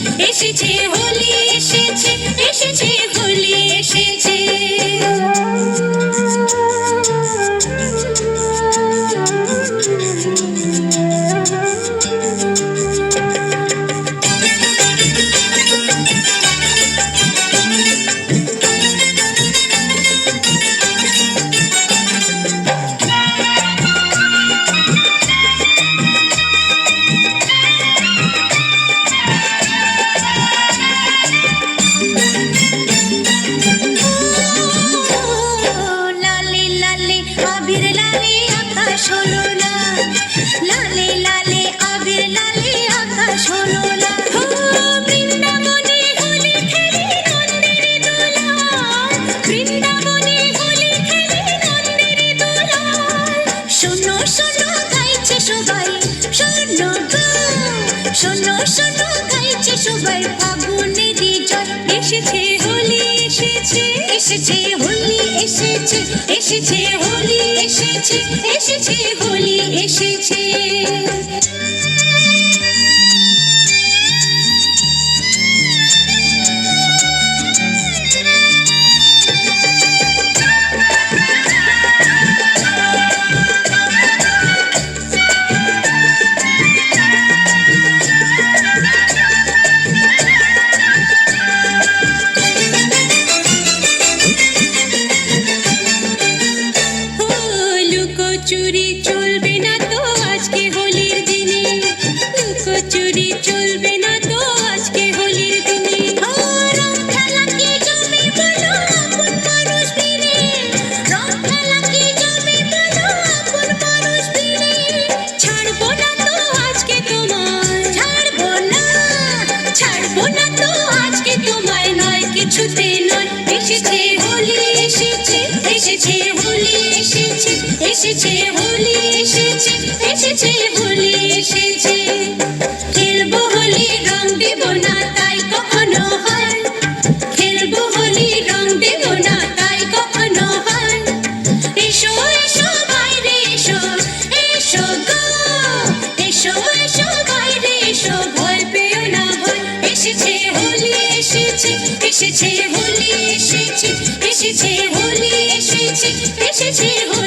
এসেছে এসেছে হোলি আকাশ হলো লাল লালে লালে আবির লালে আকাশ হলো লাল শোনো শোনো, গাইছে সবাই শোনো শোনো শোনো, গাইছে সবাই ফাগুনেরই জয় এসেছে। হোলি এসেছে এসেছে হোলি এসেছে এসেছে হোলি এসেছে এসেছে হোলি এসেছে। কিছুতে নয় এসেছে হোলি এসেছে এসেছে হোলি এসেছে এসেছে এসেছে হোলি এসেছে এসেছে হোলি এসেছে এসেছে হোলি